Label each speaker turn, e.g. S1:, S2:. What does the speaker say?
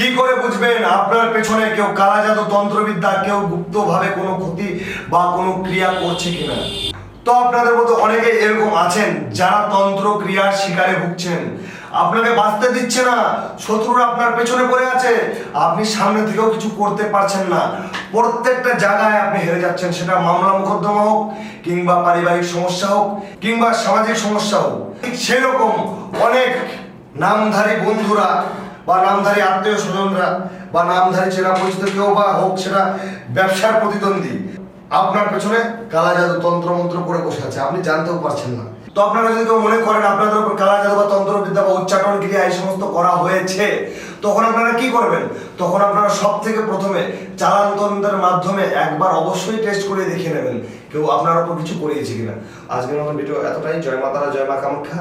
S1: কি করে বুঝবেন? আপনার পেছনে কেউ কালা জাদু তন্ত্রবিদ্যা, কেউ গুপ্তভাবে কোনো ক্ষতি বা কোনো ক্রিয়া করছে কিনা? তো আপনাদের মধ্যে অনেকে এরকম আছেন যারা তন্ত্র ক্রিয়ার শিকারে ভুগছেন। আপনাকে বাঁচতে দিচ্ছে না, শত্রুরা আপনার পেছনে পড়ে আছে, আপনি সামনে থেকেও কিছু করতে পারছেন না। প্রত্যেকটা জায়গায় আপনি হেরে যাচ্ছেন, সেটা মামলা মোকদ্দমা হোক কিংবা পারিবারিক সমস্যা হোক কিংবা সামাজিক সমস্যা হোক। ঠিক সেরকম অনেক নামধারী বন্ধুরা বা নামধারী আত্মীয় স্বজনরা বা নামধারী চেনা পরিচিত কেউ বা হোক সেটা ব্যবসার প্রতিদ্বন্দ্বী, আপনার পেছনে কালা জাদু তন্ত্র মন্ত্র করে বসে আছে, আপনি জানতেও পারছেন না। তো আপনারা যদি কেউ মনে করেন আপনাদের উপর কালা জাদু বা তন্ত্রবিদ্যা বা উচ্চাটন ক্রিয়া এই সমস্ত করা হয়েছে, তখন আপনারা কি করবেন? তখন আপনারা সব থেকে প্রথমে চালান তন্ত্রের মাধ্যমে একবার অবশ্যই টেস্ট করে দেখে নেবেন, কেউ আপনার উপর কিছু করিয়েছে কিনা। আজকের মতো ভিডিও এতটাই। জয় মাতারা, জয় মা কামাখ্যা।